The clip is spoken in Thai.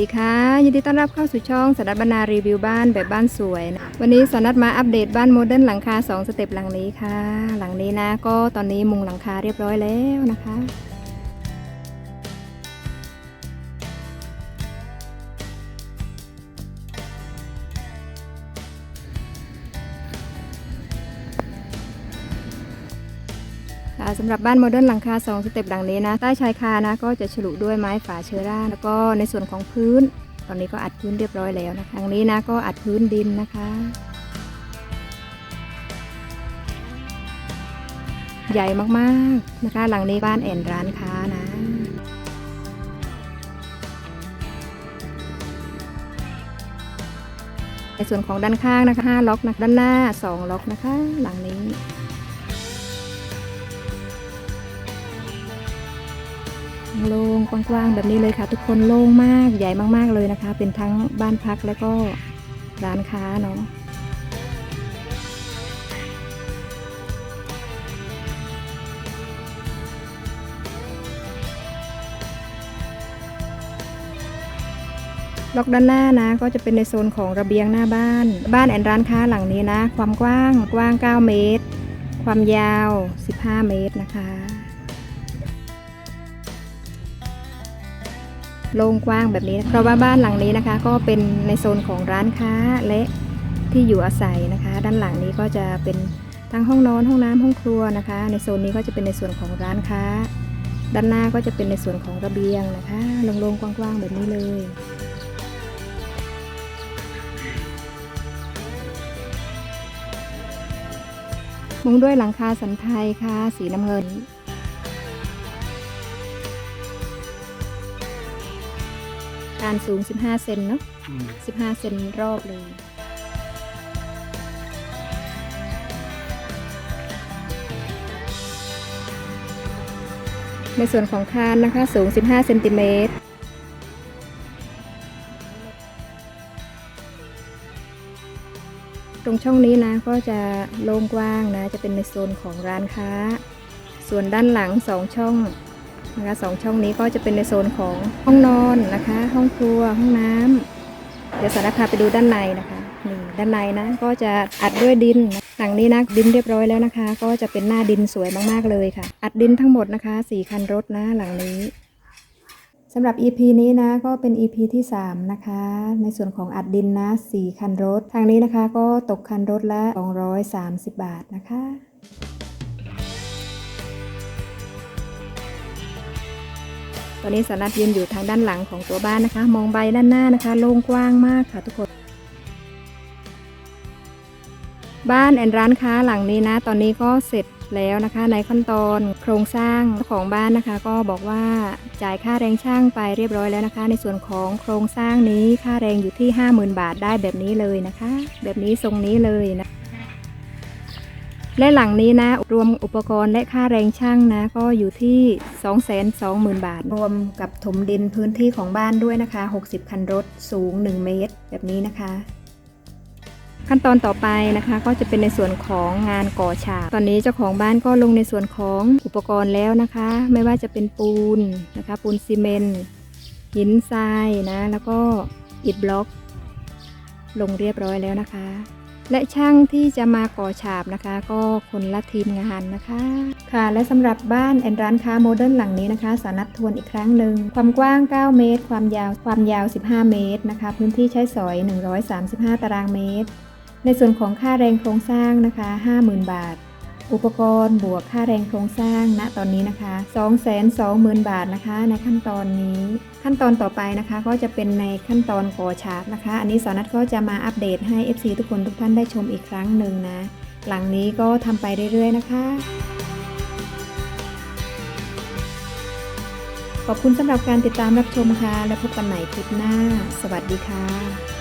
ดีค่ะ ยินดีต้อนรับเข้าสู่ช่องสนัดบรรณารีวิวบ้านแบบบ้านสวยนะวันนี้สนัดมาอัปเดตบ้านโมเดิร์นหลังคา 2 สเต็ปหลังนี้ค่ะ หลังนี้นะก็ตอนนี้มุงหลังคาเรียบร้อยแล้วนะคะ ค่ะสำหรับบ้านโมเดิร์นหลังคา 2 สเต็ปหลังนี้นะ ใต้ชายคานะก็จะฉลุด้วยไม้ฝาเชื้อราแล้วก็ในส่วนของพื้น ตอนนี้ก็อัดพื้นเรียบร้อยแล้วนะคะหลังนี้นะก็อัดพื้นดินนะคะ ใหญ่มากๆนะคะ หลังนี้บ้านแอนร้านค้านะในส่วนของด้านข้างนะคะ5ล็อกนะด้านหน้า 2 ล็อกนะคะ หลังนี้ โล่งกว้างๆแบบนี้เลยค่ะ ทุกคนโล่งมากใหญ่มากๆเลยนะคะ เป็นทั้งบ้านพักและก็ร้านค้าเนาะล็อกด้านหน้านะก็จะเป็นในโซนของระเบียงหน้าบ้าน บ้านแอนร้านค้าหลังนี้นะ ความกว้างกว้าง 9 เมตร ความยาว 15 เมตรนะคะ โล่งกว้างแบบนี้นะเพราะว่าบ้านหลังนี้นะคะ ก็เป็นในโซนของร้านค้าและที่อยู่อาศัยนะคะ ด้านหลังนี้ก็จะเป็นทั้งห้องนอนห้องน้ำห้องครัวนะคะ ในโซนนี้ก็จะเป็นในส่วนของร้านค้า ด้านหน้าก็จะเป็นในส่วนของระเบียงนะคะโล่งๆกว้างๆแบบนี้เลยมุงด้วยหลังคาสันไทยค่ะ สีน้ำเงินารสูง 15 เซนเนาะ15 เซนรอบเลย ในส่วนของคานนะคะสูง 15 เซนติเมตรตรงช่องนี้นะก็จะโล่งกว้างนะ จะเป็นในโซนของร้านค้า ส่วนด้านหลังสองช่อง นะคะสองช่องนี้ก็จะเป็นในโซนของห้องนอนนะคะ ห้องครัวห้องน้ำเดี๋ยวสารพาไปดูด้านในนะคะนี่ด้านในนะก็จะอัดด้วยดินหลังนี้นะดินเรียบร้อยแล้วนะคะ ก็จะเป็นหน้าดินสวยมากๆเลยค่ะ อัดดินทั้งหมดนะคะสี่คันรถนะหลังนี้สำหรับ EP นี้นะก็เป็น EP ที่ 3 นะคะ ในส่วนของอัดดินนะ 4 คันรถ ทางนี้นะคะก็ตกคันรถละ 230 บาทนะคะ ตอนนี้สารัตยืนอยู่ทางด้านหลังของตัวบ้านนะคะ มองใบด้านหน้านะคะ โล่งกว้างมากค่ะทุกคน บ้านแอนร้านค้าหลังนี้นะ ตอนนี้ก็เสร็จแล้วนะคะ ในขั้นตอนโครงสร้างเจ้าของบ้านนะคะ ก็บอกว่าจ่ายค่าแรงช่างไปเรียบร้อยแล้วนะคะ ในส่วนของโครงสร้างนี้ค่าแรงอยู่ที่ 50,000 บาทได้แบบนี้เลยนะคะ แบบนี้ทรงนี้เลยนะ และหลังนี้นะ รวมอุปกรณ์และค่าแรงช่างนะ ก็อยู่ที่ 220,000 บาท รวมกับถมดินพื้นที่ของบ้านด้วยนะคะ 60 คันรถสูง 1 เมตร แบบนี้นะคะ ขั้นตอนต่อไปนะคะ ก็จะเป็นในส่วนของงานก่อฉาบตอนนี้เจ้าของบ้านก็ลงในส่วนของอุปกรณ์แล้วนะคะ ไม่ว่าจะเป็นปูนนะคะ ปูนซีเมนต์หินทรายนะ แล้วก็อิฐบล็อก ลงเรียบร้อยแล้วนะคะ และช่างที่จะมาก่อฉาบนะคะ ก็คนละทีมงานนะคะ ค่ะและสำหรับบ้านแอนร้านค้าโมเดิร์นหลังนี้นะคะ สานับทวนอีกครั้งหนึ่ง ความกว้าง 9 เมตร ความยาวความยาว 15 เมตรนะคะ พื้นที่ใช้สอย 135 ตารางเมตร ในส่วนของค่าแรงโครงสร้างนะคะ 50,000 บาท อุปกรณ์บวกค่าแรงโครงสร้างณตอนนี้นะคะ 220,000 บาทนะคะ ในขั้นตอนนี้ ขั้นตอนต่อไปนะคะก็จะเป็นในขั้นตอนก่อฉาบนะคะ อันนี้สาวนัทก็จะมาอัปเดตให้ FC ทุกคนทุกท่านได้ชมอีกครั้งหนึ่งนะ หลังนี้ก็ทำไปเรื่อยๆนะคะขอบคุณสำหรับการติดตามรับชมค่ะ และพบกันใหม่คลิปหน้า สวัสดีค่ะ